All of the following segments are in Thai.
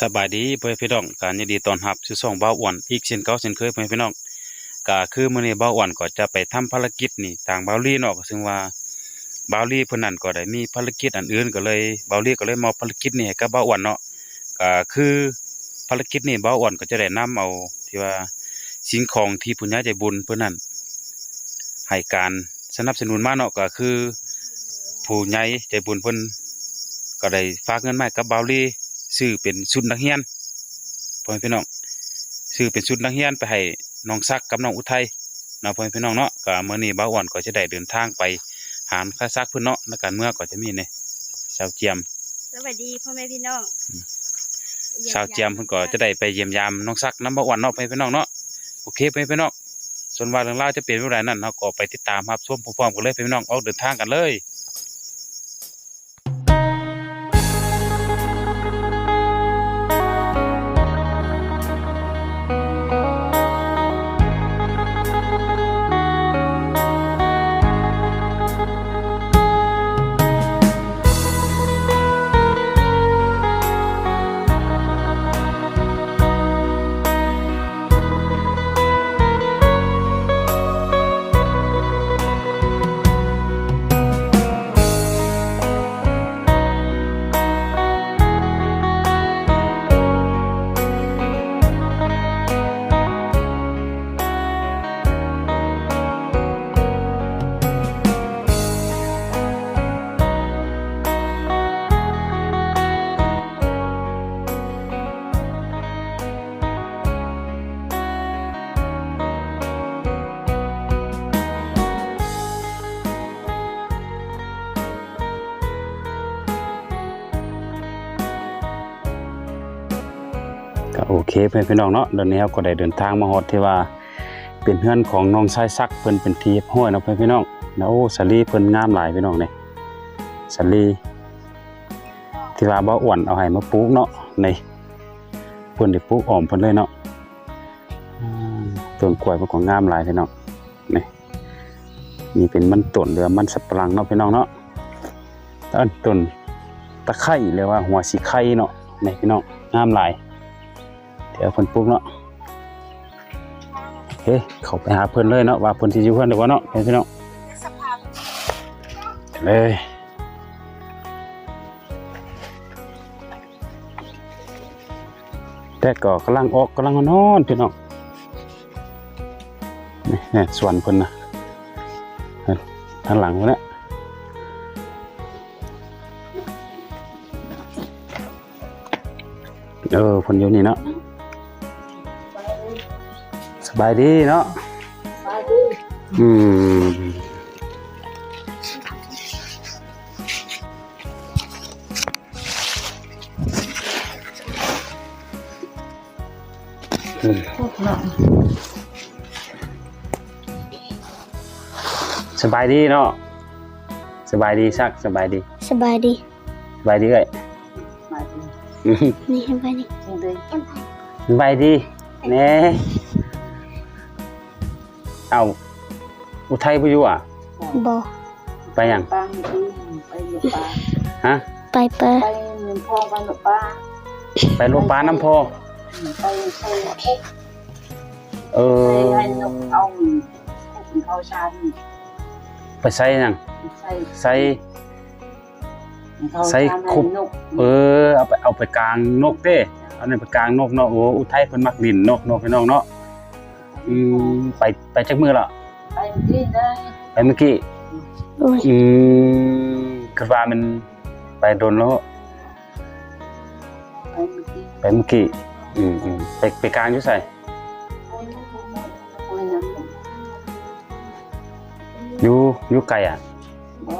สบายดีเพื่อนพี่น้องการยินดีตอนรับสู่ช่องเบาอ้วนอีกเช่นเก่าเช่นเคยเพื่อนพี่น้องก็คือมื้อนี้เบาอ้วนก็จะไปทำภารกิจนี่ทางเบาลี่เนาะก็ซึ่งว่าเบาลี่เพิ่นนั้นก็ได้มีภารกิจอันอื่นก็เลยเบาลี่ก็เลยมอบภารกิจนี้ให้กับเบาอ้วนเนาะก็คือภารกิจนี้เบาอ้วนก็จะได้นำเอาที่ว่าสิ่งของที่ผู้ใหญ่ใจบุญเพิ่นนั้นให้การสนับสนุนมาเนาะก็คือ ผู้ใหญ่ใจบุญเพิ่นก็ได้ฝากเงินมาให้กับเบาลี่ ซื้อเป็นชุดนักเรียนพ่อแม่พี่น้องซื้อเป็นชุดนักเรียนไปให้น้องซักกับน้องอุทัยเนาะพ่อแม่พี่น้องเนาะก็มื้อนี้บ่าวอ้วนก็จะได้เดินทางไปหามค่าซักเพิ่นเนาะในการเมื่อก็จะมีเนี่ยชาวเจียมสวัสดีพ่อแม่พี่น้องชาวเจียมเพิ่นก็จะได้ไปเยี่ยมยามน้องซักน้ำบ่าวอ้วนเนาะพ่อแม่พี่น้องเนาะโอเคพ่อแม่พี่น้องส่วนว่าเรื่องราวจะเป็นอย่างไรนั้นเราก็ไปติดตามรับชมพร้อมๆกันเลยพ่อแม่พี่น้องออกเดินทางกันเลย โอเคเพื่อนพี่น้องเนาะเดี๋ยวนี้เราก็ได้เดินทางมาฮอดที่ว่าเป็นเพื่อนของน้องชายซักเพิ่นเป็นทีห้อยเนาะเพื่อนพี่น้องแล้วโอ้สาลีเพิ่นงามหลายพี่น้องเนี่ยสาลีที่ว่าบ่อ้วนเอาให้มาปลูกเนาะในเพิ่นได้ปลูกอ้อมเพิ่นเลยเนาะอืมต้นกล้วยเพิ่นก็งามหลายพี่น้องนี่นี่เป็นมันต้นเรือมันสับปะหลังเนาะพี่น้องเนาะต้นต้นตะไคร้เรียกว่าหัวสีไข่เนาะนี่พี่น้องงามหลาย เดี๋ยวเพิ่นปลุกเนาะโอเคเขาไปหาเพิ่นเลยเนาะว่าเพิ่นสิอยู่เพิ่นหรือว่าเนาะพี่น้องสภาพเลยแต่ก็กำลังออกกำลังนอนพี่น้องนี่เนี่ยสวนเพิ่นนะทางหลังเพิ่นน่ะเออเพิ่นอยู่นี่เนาะ บายดีเนาะอืมอืมสบายดีเนาะสบายดีซักสบายดี สบายดีสบายดีเลยอืมนี่สบายดีสบายดีเน่ เอาอุทัยไปอยู่อะ บอไปยังปลาไปไปหลบปลาฮะไปเปอไปเงินทองไปหลบปลาไปโรงพยาบาลน้ำพอ ไปใส่คุกเอไปอ ให้นกเอาคุกเขาชานไปใส่ยังใส่ใส่เขาใส่ชานคุกนกเออ เอาไปเอาไปกลางนกเด้เอาเนี่ยไปกลางนกเนาะ โอ้ อุทัยเพิ่นมักดินนกนกพี่น้องเนาะ อืมไปไปจักมือละไปที่ได้ไปเมื่อกี้โอ้ยอืมคือว่ามันไปโดนแล้วไปเมื่อกี้ไปเมื่อกี้อืมอืมไปไปกลางอยู่ใส่โอ้ยนั่นอยู่อยู่ไกลอะบอ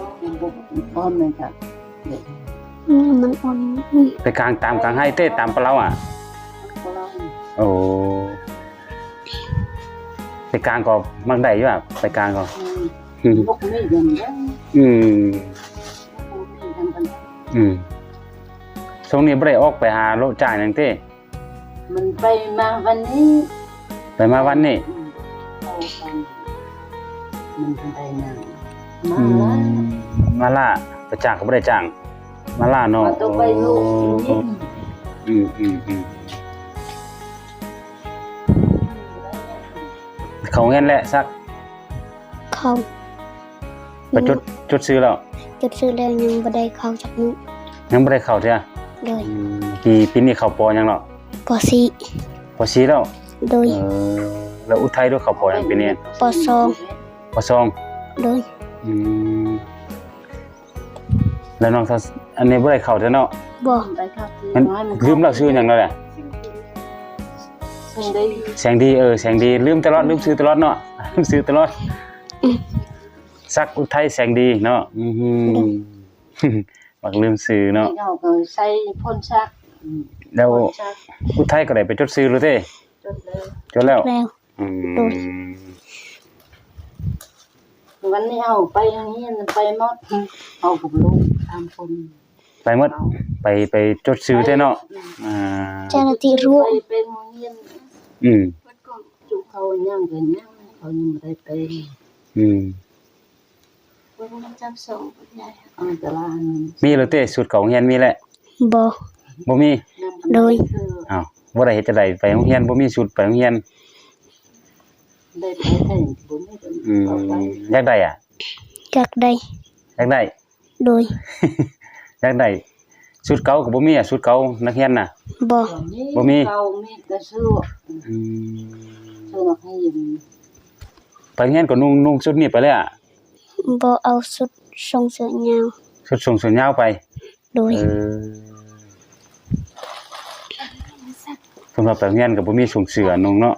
กบุกป้อมเลยค่ะนี่มันอ่อนนี่ไปกลางตามกลางให้เต้ตามปลาเราอะเขาเล่าโอ้ไป กลางก็มักได้อยู่อะไปกลางก็อืมบุกไม่ยังได้อืมบุกไม่ยังกันอืมช่วงนี้บ่ได้ออกไปหาโลจ่ายหยังเต้มันไปมาวันนี้ไปมาวันนี้มันไปนานมาอืแล้วมมาล่าไปจ้างก็บ่ได้จ้าง มาล่าเนาะมาตัวไปลูกโอ้นี่อืมอืมอืม เขาเงินแหละซักเขาไปจดจดซื้อแล้วจุดซื้อแล้วยังบ่ได้เข้าจากนู้นยังบ่ได้เข้าเด้อโดยอืมปีปีนี้เข้าปอยังเนาะปอซีปอซีแล้วโดยเออแล้วอุทัยด้วยเข้าปอยังปีนี้ปอสองปอซองโดยอืมแล้วน้องเขาอันนี้บ่ได้เข้าเด้อเนาะบ่ไปครับมันลืมแล้วชื่อหยังแล้วแหละซึ่ งได้แสงดีเออแสงดีลืมตลอดลืมซื้อตลอดเนาะลืมซื้อตลอดซักอุทัยแสงดีเนาะอือหือบักลืมซื้อเนาะเราก็ใส่พ่นชักแล้วพ่นชักอุทัยก็ได้ไปจดซื้อแล้วเด้จนเลยจดแล้วแล้วอืมวันนี้เอาไปอย่างนี้ไปหมดเอากับลูกตามคนไปหมดไปไปจดซื้อเด้เนาะอ่าเจ้าหน้าที่รู้ไปเป็นโรงเรียน อืมจุเขายังกันยังเขายังไม่ได้เป็นอืมวันจับส่งใหญ่อันตรายมีแล้วเต้สุดเก่าโรงเรียนมีแหละบ่บ่มีโดยอ้าวบ่ได้เฮ็ดจังได๋ไปโรงเรียนบ่มีชุดไปโรงเรียนได้ไปแต่บุญได้อืมเอาไปอยากได้อะจากได้อยากได้โดยอยากได้ชุดเก่าก็บ่มีอะชุดเก่านักเรียนน่ะ บ่บ่มีเรามีแต่ซื้ออืมซื้อมาให้ยินไปโรงเรียนก็นุ่งนุ่งชุดนี้ไปเลยอะบ่เอาสุดทรงเสื้อยาวชุดทรงสูงยาวไป โดยเออสำหรับไปโรงเรียนก็บ่มีสูงเสือนุ่งเนาะ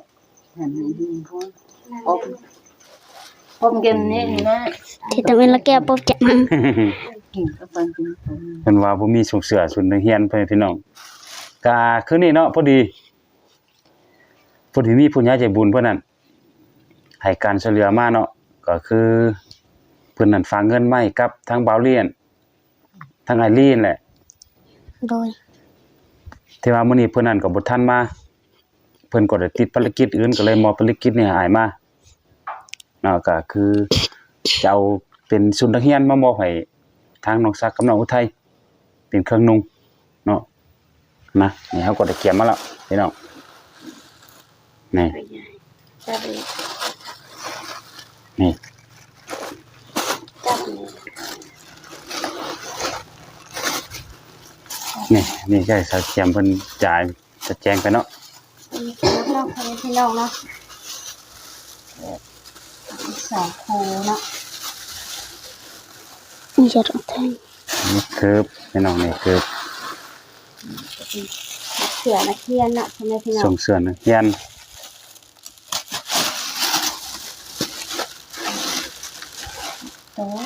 เห็นดีคนผมผมกินนี่นะที่ตะเวนละแก้วปบจะมากินกับปันกินผมเพิ่นว่าบ่มีสูงเสือสุดนักเรียนเพิ่นพี่น้อง ก็คือนี่เนาะพอดีพอดีมีผู้ใหญ่ใจบุญเพิ่นนั่นให้การช่วยเหลือมาเนาะก็คือเพิ่นนั่นฝากเงินมาให้กับทางบาวเลียนทางไอรีนแหละโดยที่ว่ามื้อนี้เพิ่นนั่นก็บ่ทันมา เพิ่นก็ได้ติดภารกิจอื่นก็เลยมอบภารกิจนี้ให้อ้ายมาเนาะก็คือจะเอาเป็นสุนทรเฮียนมามอบให้ทางน้องซักกับน้องอุทัยเป็นเครื่องนุ่งเนาะ นะนี่เฮาก็ได้เขียนมาแล้วพี่น้องนี่จับเลยนี่จับเลยนี่นี่ก็สักเขียมเพิ่นจ่ายจะแจงไปเนาะมีคนน้องคนพี่น้องเนาะสองคูเนาะนี่จะต้องแทงนี่คือพี่น้องนี่คือ เสือนักเรียนเนาะพ่อแม่พี่น้อส่งงเสริมนักเรียนโต๊ะ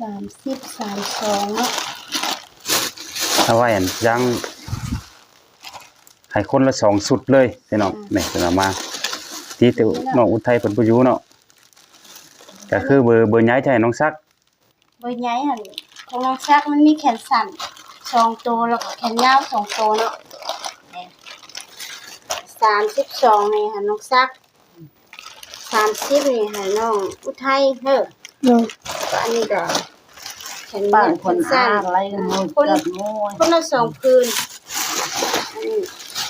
สามสิบสามสองเนาะเอาไว้อันยังให้คนละสองสุดเลยพี่น้องนี่เพิ่นเอามาที่แต่น้องอุทัยเพิ่นบ่อยู่เนาะก็คือเบอร์เบอร์ย้ายจะให้น้องซัก เบอร์ใหญ่หัน ของน้องซักมันมีแขนสั้นสองตัวแล้วก็แขนยาวสองตัวเนาะสามสิบสองนี่ค่ะน้องซักสามสิบนี่ค่ะน้องอุทัยเด้อโดยก็อันนี้ก็แขนบ้ายานวคแขนนอาสั้นอะไรกันหมดจัดมวยคนละสองคืนอันนี้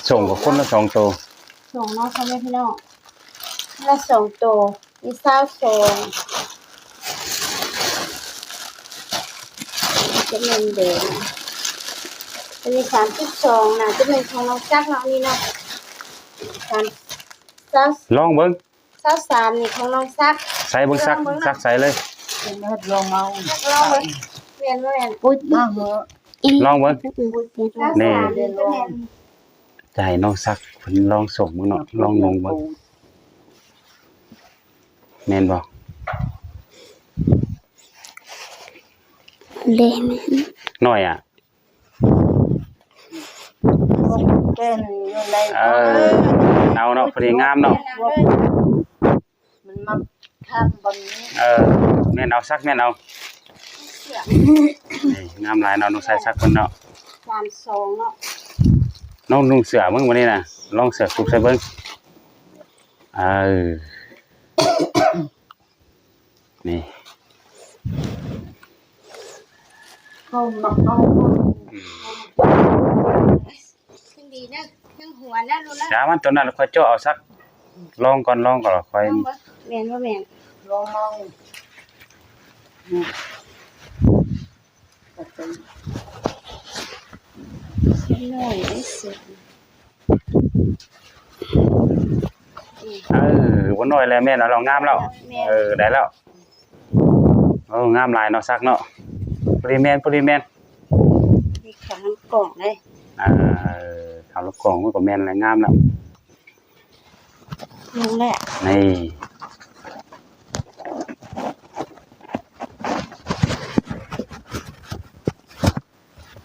ส่งกับคนละสองตัวส่งเนาะพ่อแม่พี่น้องคนละสองตัวมีเศร้าสอง จะเป็นเดิมจะมีสามสิบสองนะจะเป็นของน้องจักเนาะนี่เนาะสามเศร้าลองเบิ่งเศร้าสามนี่ของน้องซักใส่เบิ่งซักซักใส่เลยเป็นเลือดลงเอาลองเลยเรียนว่าเรียนปุ้ยมาเหอะลองเบิ่งเศร้านี่สามนี่ก็เรียนจะให้น้องซักเพิ่นลองส่งเบิ่งเนาะลองงงเบิ่งแม่นบ่ เล่นน้อยอะแก่นอยู่ในเออ เอาเนาะพอดีงามเนาะ มันมาข้ามบนนี้เออแม่นเอาซักแม่นเอานี่งามหลายเนาะน้องใส่ซักเพิ่นเนาะสามสองเนาะน้องนุ่งเสื้อมึงวันนี้น่ะลองเสื้อคุบใส่เบิ่งเออ นี่ เข้ามาเข้าอืมขึ้นดีนะเครื่องหัวนะรู้นะจ้ามันตัวนั้นค่อยเจาะเอาสักลองก่อนลองก่อนแล้วค่อยต้องบ่แม่นบ่แม่นลองมองนี่ตัดไปเส้นน้อยไอ้สุดเออบ่น้อยแล้วแม่นเอาลองงามแล้วแม่นเออได้แล้วโอ้งามหลายเนาะซักเนาะ ปริแมนปริแมนนี่ของน้ำกล่องเลยอ่าเออทำลูกกล่องมันก็แม่นแล้วงามแล้วลงแล้วนี่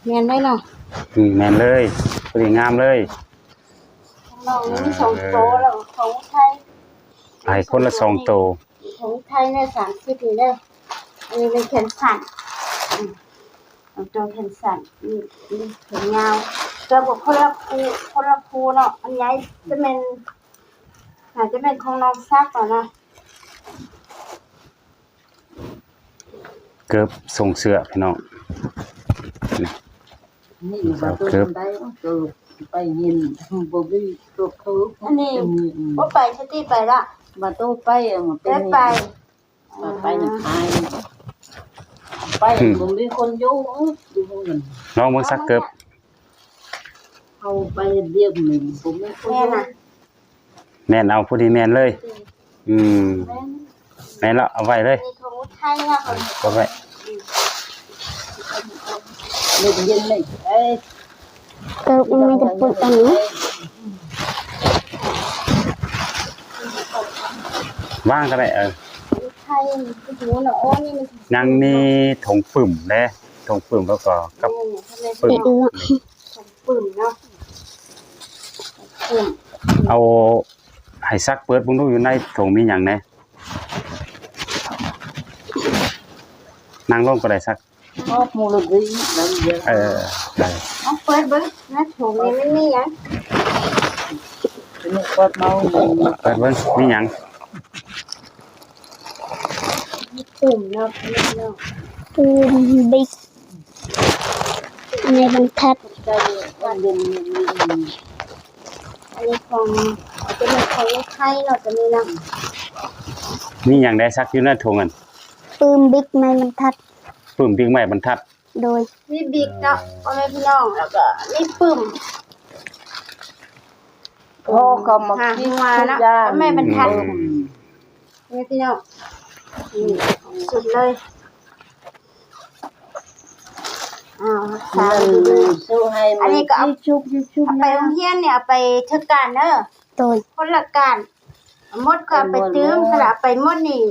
แม่นได้เนาะอืมแม่นเลยปริงามเลยน้องนี่สองโตแล้วของไทยหลายคนละสองโตวของไทยเนี่ยสามสิบนี่เด้ออันนี้เป็นแขนสั้น อืมของตัวแขนสั้นนี่นี่แขนยาวตัวบอกคนละคูคนละคูเนาะอันใหญ่จะเป็นอาจจะเป็นของน้องซักก่อนนะเกือบส่งเสื้อพี่น้องนี่ว่าตัวได้ตัวไปยินบ่มีตัวเขาอันนี้ว่าไปสติไปละมาตัวไปมาเป็ได้นไปมาไปน่ะพาย ไปบ่มีคนอยู่ดูกันน้องเบิ่งซักเกือบเอาไปเรียบหนึ่งบ่มีคนแม่น่ะแม่นเอาผู้ดีแม่นเลย อืมแม่นแม่นแล้วเอาไว้เลยมีของไทยนะคนก็ไว้เล่นเย็นเลยเอ้ยเกิดมันจะปวดอันนี้ว่างก็ได้เออไทยคือหูเนาะโอ้นี่มันยังมีถุงปึ่มเด้ถุงปึ่มแล้วก็กับปึ่มปึ่มเนาะปึ่มเอาให้ซักเปิดเบิ่งดูอยู่ในถุงมีหยังแหน่นั่งลงก็ได้ซักชอบมูลดีแล้วเยอะเออได้เอาเปิดเบิ่งนะถุงนี้มันมีหยังเป็นกอดเมาหนึ่งเปิดเบิ่งมีหยัง มี ปึ่มเนาะนี่เนาะปืนบิ๊กในบรรทัดใจวันเย็นมีอันนี้ของอาจจะเป็นของไทยเนาะจะมีเนาะมีหยังได้ซักอยู่ในถุงนั่นปืนบิ๊กในบรรทัดปึ่มบิ๊กไม้บรรทัด โดยมีบิ๊กเนาะพ่อแม่พี่น้องแล้วก็มีปึ่มพ่อก็มาหาคิดมาทุนะกอย่างแม่บรรทัดอืมแม่พี่น้องนี่ สุดเลยอ้าวสานั่มนดีเลย สู้ให้อันนี้ก็เอา ชุบชุบเอาไปโรงเรียนเนี่ยเอาไปเทศกาลเนอะโดยคนละการมดก็เอาไปตื้มสละไปมดนี่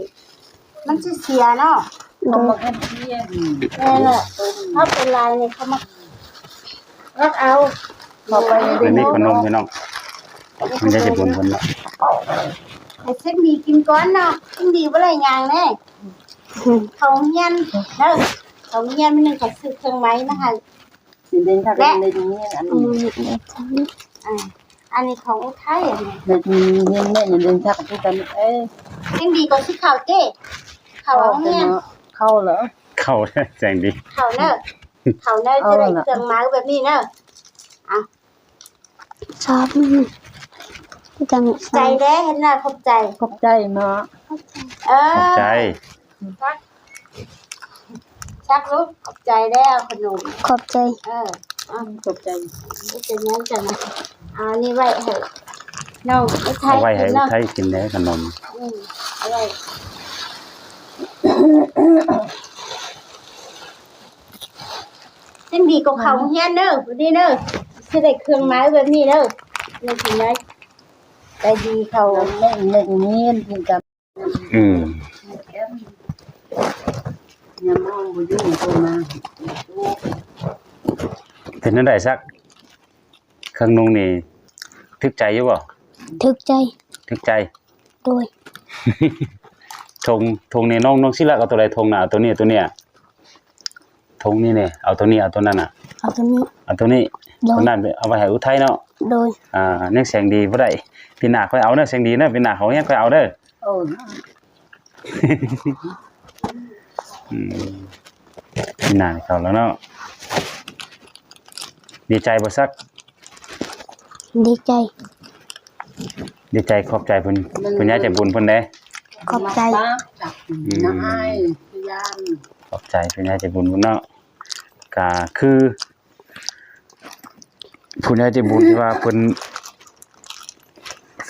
มันสิเสียเนาะก็มาคัดเทียนแม่น่ะถ้าเป็นลายนี่เขามารัดเอาพอไปเดี๋ยวนี้ขนมพี่น้องมันจะจะบุญคนเนาะ ให้เส้นหมีกินก้อนเนาะกินดีบ่ได้หยังแน่เขาเฮียนเด้อเขาเฮียนมันนึงก็ซื้อเครื่องไม้มาให้สิเดินทางในนี้อันอืนี้มเดี๋ยวฉันอ่าอันนี้ของอุทัยอันนี้เดินเงินแม่เดินทางที่กันเอ้ยยังดีกว่าที่เขาเจ้เขาโรงเรียนเข้าเหรอเข้าได้แจงดีเขาเนอะเขาเนอะจะได้เครื่องไม้แบบนี้เนอะชอบ จังใจแด้เห็นหน้าขอบใจ ขอบใจมาเอขอบอใจ ชักชักลูกขอบใจแล้วขนม ขอบใจเออขอบใจนี่เป็นยังจังนะเอานี่ไว้ให้น้องอุทัเอายไว้ให้กินอุเนาะทัยกินได้ขนม อืมเอาไว้ยังดีกว่าเขาเฮียนเนอะดีเนอะสิได้เครื่องไม้แบบนี้เนอะนี่ถึงได้ ใจดีเขาเราแม่เงินเงินที่กันอืมยังมองบ่อยู่ตัวมาเป็นจังไดซักเครื่องนุ่งนี่ทึกใจอยู่บ่ถึกใจทึกใจโดยธงธงนี่น้องน้องสิละเอาตัวใดธงน่ะเอาตัวนี้ตัวเนี้ยธงนี่เนี่ยเอาตัวนี้เอาตัวนั้นน่ะเอาตัวนี้เอาตัวนี้โดตัวยนั้นเอาไว้ให้อุทัยเนาะ โดยอ่านึกแสงดีบ่ได้ปีหน้าค่อยเอาเด้อแสงดีเด้อปีหน้าเขาเฮียค่อยเอาเด้อโอ้อืมมีหน้าให้เขาแล้วเนาะดีใจบ่ซัก ดีใจ ดีใจขอบใจเพิ่นเพิ่นยายใจบุญเพิ่นเด้ขอบใจมาจับน้าอ้ายพยานขอบใจเพิ่นยายใจบุญเพิ่นเนาะก็คือ ผู้ยายใจบุญที่ว่าเพิ่น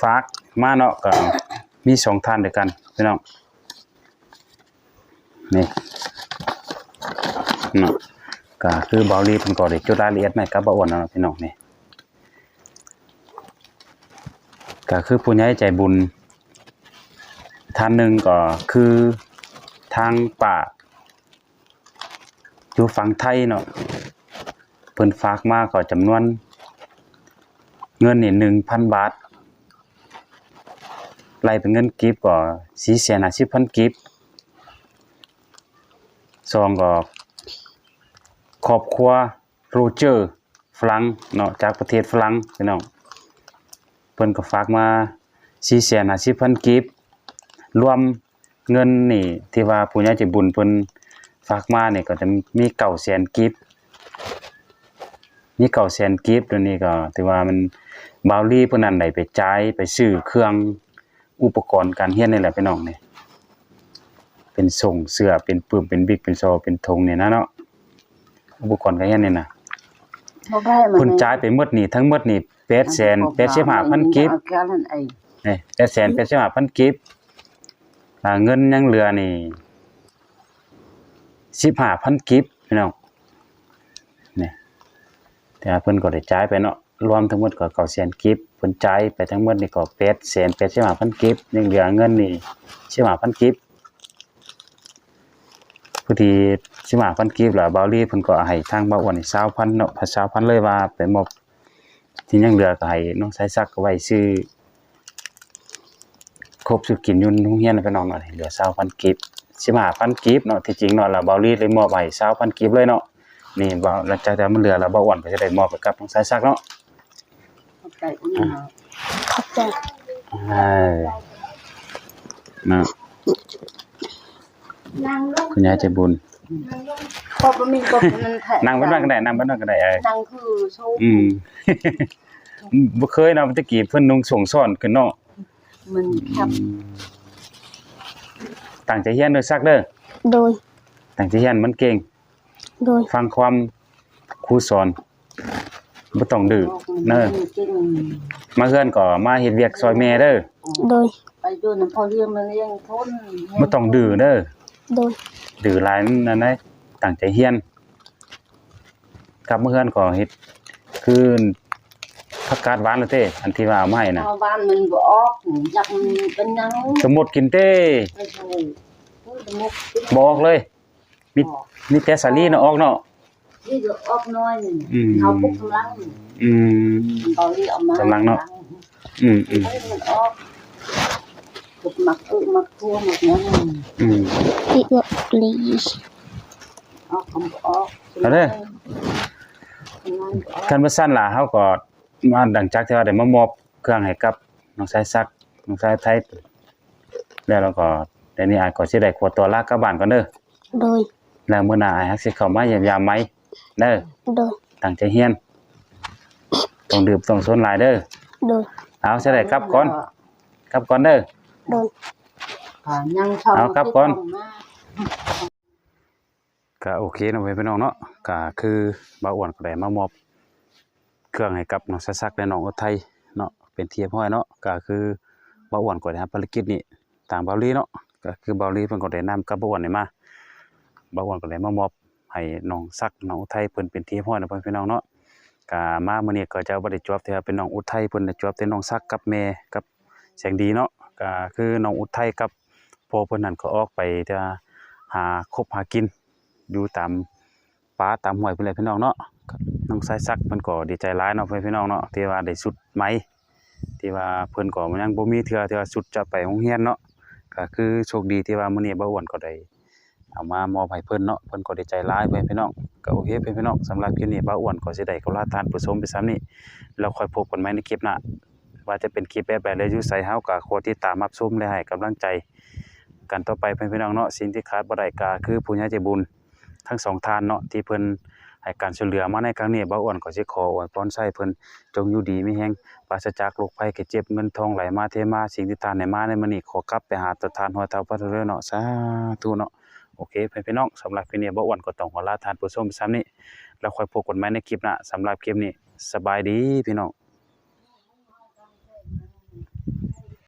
ฝากมาเนาะก็มีสองท่านเด้วกันพี่น้องนี่เนาะก็คือเบาลีเพิ่นก็ได้จุดรายละเอียดมาให้กับบ่อ้วนเนาะพี่น้องนี่ก็คือผู้ใหญ่ใจบุญท่านหนึ่งก็คือทางป่าอยู่ฝั่งไทยเนาะเพิ่นฝากมาก็จำนวน เงินนี่1,000บาทไล่เป็นเงินกีบก็450,000กีบซองก็ครอบครัวโรเจอร์ฝรั่งเนาะจากประเทศฝรั่งพี่น้องเพิ่นก็ฝากมา450,000กีบรวมเงินนี่ที่ว่าผู้ใหญ่ใจบุญเพิ่นฝากมาเนี่ยก็จะมี900,000กิฟต์ มี900,000กิฟตัวนี้ก็ถือว่ามันบาวลี่เพิ่นนั้นได้ไปจ่ายไปซื้อเครื่องอุปกรณ์การเรียนนี่แหละพี่น้องนี่เป็นส่งเสื้อเป็นปื้มเป็นบิ๊กเป็นซอเป็นธงนี่นะเนาะอุปกรณ์การเรียนนี่นะบ่ได้มันเพิ่นจ่ายไปหมดนี่ทั้งหมดนี่885,000กิฟเอาแค่นั้นเองนี่แปดแสนแปดสิบห้าพันกิฟต์อ่าเงินยังเหลือนี่สิบห้าพันกิฟต์พี่น้องนี่ แต่เพิ่นก็ได้จ่ายไปเนาะรวมทั้งหมดก็เก้าแสนกิฟต์เพิ่นจ่ายไปทั้งหมดนี่ก็แปดแสนแปดสิบห้าพันกิฟต์ยังเหลือเงินนี่สิบห้าพันกิฟต์พอดีสิบห้าพันกิฟต์แล้วบาลี่เพิ่นก็ให้ทางบ่าวอ้วนนี่20,000เนาะพา20,000เลยว่าไปมอบที่ยังเหลือก็ให้น้องสายซักไว้ซื้อครบสุดกินยุ่นโรงเรียนนะพี่น้องเนาะเหลือ20,000กิฟต์15,000กิฟต์เนาะที่จริงเนาะแล้วเบาลีเลยมอบให้20,000กิฟต์เลยเนาะ นี่บ่หลังจากที่มันเหลือแล้วบ่อ้วนก็จะได้มอบไปกับน้องสายซักเนาะเข้าใจอุ้ยเนาะขอบใจเออนะนางลงคุณยายใจบุญพอบ่มีก็มันแท้นั่งเบ่นั่งก็ได้นั่งเบ่นั่งก็ได้เอ้ยนั่งคือโชว์อืมบ่เคยเนาะตะกี้เพิ่นนุ่งส่งซ่อนขึ้นเนาะมันครับตั้งใจเรียนเด้อซักเด้อโดยตั้งใจเรียนมันเก่ง โดย ฟังความครูสอนบ่ต้องดื้อเด้อจริงมาเฮือนก็มาเฮ็ดเวียกซอยแม่เด้อโดย ไปอยู่นำพอเลี้ยงมันเลี้ยงคนบ่ต้องดื้อเด้อโดย ดื้อหลายนั่นได้ตั้งใจเรียนกลับมาเฮือนก็เฮ็ดคือผักกาดหวานเลยเต้อันที่ว่าเอามาให้น่ะชาวบ้านมันบ่ออกอยากมันเป็นหยังสมมุติกินเต้ไปโชว์พูดมุกบ่ออกเลย มีมีแต่สาลีน่ะออกเนาะนี่จะออกน้อยนี่อืมเอาปุ๊บกำลังอืม ตอนนี้เอามากำลังเนาะ อืมอืมให้มันออกปุ๊บมักอึมักทั่วมักหยังอืมติวลีออกคำออกเอาเด้องานก็ออกคันบ่ซั่นล่ะเฮาก็มาดังจากที่ว่าได้มามอบเครื่องให้กับน้องสายซักน้องสายไทยแล้วเราก็เดี๋ยวนี้อายก็สิได้ขอตัวลากลับบ้านก่อนเด้อโดย แล้วมื้อหน้าอายฮักสิเข้ามาเยี่ยมยามไหมเด้อโดยตั้งใจเรียนต้องดื่มต้องสนหลายเด้อโดยเอาสิได้กลับก่อนกลับก่อนเด้อ โดยอ่ายังชอบเอาครับก่อนติดต่มาก็โอเคเนาะเว้ยพี่น้องเนาะก็คือบ่าวอ้วนก็ได้มามอบ เครื่องให้กับน้องซักๆและน้องอุทัยเนาะเป็นที่เรียบร้อยเนาะก็คือบ่าวอ้วนก็ได้รับภารกิจนี้ตามบ่าวลีเนาะก็คือบ่าวลีเพิ่นก็ได้นำกับบ่าวอ้วนนี่มา บ่าวอ้วนก็ได้มามอบให้น้องซักน้องอุทัยเพิ่นเป็นที่เรียบร้อนาะเพิ่นพี่น้องเนาะก็มามื้อนี้ก็จะบ่ได้จวบแต่าเป็นน้องอุทัยเพิ่นได้จวบแต่น้องซักกับแม่กับแสงดีเนาะก็คือน้องอุทัยกับพ่อเพิ่นนั่นก็ออกไปเที่ยวหาคบหากินอยู่ตามป่าตามห้วยเพิ่นแหละพี่น้องเนาะน้องสายซักเพิ่นก็ดีใจหลายเนาะเพิ่นพี่น้องเนาะที่ว่าได้สุดไหมที่ว่าเพิ่นก็ยังบ่มีเทื่อที่ว่าสุดจะไปโรงเรียนเนาะก็คือโชคดีที่ว่ามื้อนี้บ่าวอ้วนก็ได้ เอามามอบให้เพิ่นเนาะเพิ่นก็ดีใจหลายเพิ่นพี่น้องก็โอเคเพิ่นพี่น้องสำหรับคลิปนี้บ่าอ้วนก็สิได้ขอลาทานผู้ชมไปซ้ำนี้แล้วค่อยพบกันใหมในคลิปหน้าว่าจะเป็นคลิปแบบใดเลยยู่ไสเฮาก็ขอติดตามรับชมและให้กำลังใจ กันต่อไปเพิ่นพี่น้องเนาะสิ่งที่ขาดบ่ได้ก็คือผู้ใหญ่ใจบุญทั้งสองทานเนาะที่เพิ่นให้การช่วยเหลือมาในครั้งนี้บ่าวอ้วนก็สิขออวยพรใส่เพิ่นจงอยู่ดีมีแรงปราศจากโรคภัยไข้เจ็บเงินทองไหลมาเทมาสิ่งที่ทานให้มาในมื้อนี้ขอกลับไปหาตัวทานหัวเตาพระเรือเนาะสาธุเนาะ โอเคเพื่อนพี่น้องสำหรับคลิปนี้บ่อ้วนก็ต้องขอลาทานผู้ชมซ้ำนี้เราคอยพบกันใหม่ในคลิปหน้าสำหรับคลิปนี้สบายดีพี่น้อง